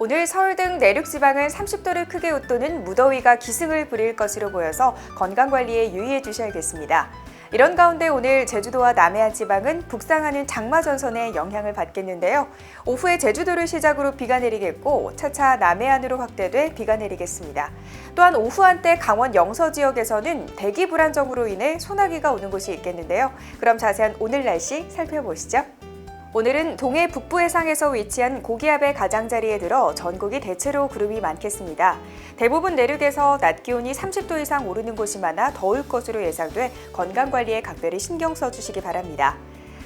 오늘 서울 등 내륙 지방은 30도를 크게 웃도는 무더위가 기승을 부릴 것으로 보여서 건강 관리에 유의해 주셔야겠습니다. 이런 가운데 오늘 제주도와 남해안 지방은 북상하는 장마 전선의 영향을 받겠는데요. 오후에 제주도를 시작으로 비가 내리겠고 차차 남해안으로 확대돼 비가 내리겠습니다. 또한 오후 한때 강원 영서 지역에서는 대기 불안정으로 인해 소나기가 오는 곳이 있겠는데요. 그럼 자세한 오늘 날씨 살펴보시죠. 오늘은 동해 북부 해상에서 위치한 고기압의 가장자리에 들어 전국이 대체로 구름이 많겠습니다. 대부분 내륙에서 낮 기온이 30도 이상 오르는 곳이 많아 더울 것으로 예상돼 건강 관리에 각별히 신경 써 주시기 바랍니다.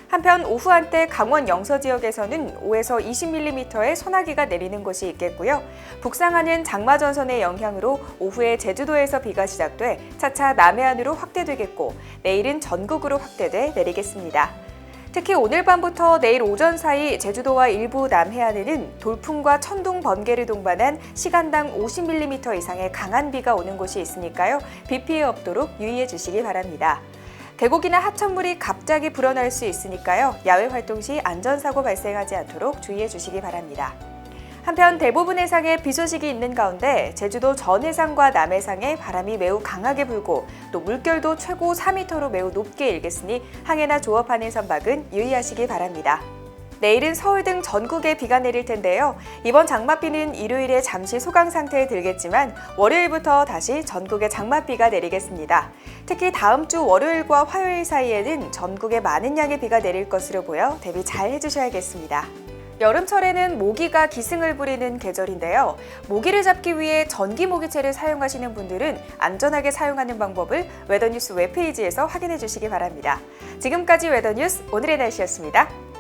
한편 오후 한때 강원 영서 지역에서는 5에서 20mm의 소나기가 내리는 곳이 있겠고요. 북상하는 장마 전선의 영향으로 오후에 제주도에서 비가 시작돼 차차 남해안으로 확대되겠고 내일은 전국으로 확대돼 내리겠습니다. 특히 오늘 밤부터 내일 오전 사이 제주도와 일부 남해안에는 돌풍과 천둥 번개를 동반한 시간당 50mm 이상의 강한 비가 오는 곳이 있으니까요. 비 피해 없도록 유의해 주시기 바랍니다. 계곡이나 하천물이 갑자기 불어날 수 있으니까요. 야외 활동 시 안전사고 발생하지 않도록 주의해 주시기 바랍니다. 한편 대부분 해상에 비 소식이 있는 가운데 제주도 전 해상과 남 해상에 바람이 매우 강하게 불고 또 물결도 최고 4m로 매우 높게 일겠으니 항해나 조업하는 선박은 유의하시기 바랍니다. 내일은 서울 등 전국에 비가 내릴 텐데요. 이번 장맛비는 일요일에 잠시 소강 상태에 들겠지만 월요일부터 다시 전국에 장맛비가 내리겠습니다. 특히 다음 주 월요일과 화요일 사이에는 전국에 많은 양의 비가 내릴 것으로 보여 대비 잘 해주셔야겠습니다. 여름철에는 모기가 기승을 부리는 계절인데요. 모기를 잡기 위해 전기 모기채를 사용하시는 분들은 안전하게 사용하는 방법을 웨더뉴스 웹페이지에서 확인해 주시기 바랍니다. 지금까지 웨더뉴스 오늘의 날씨였습니다.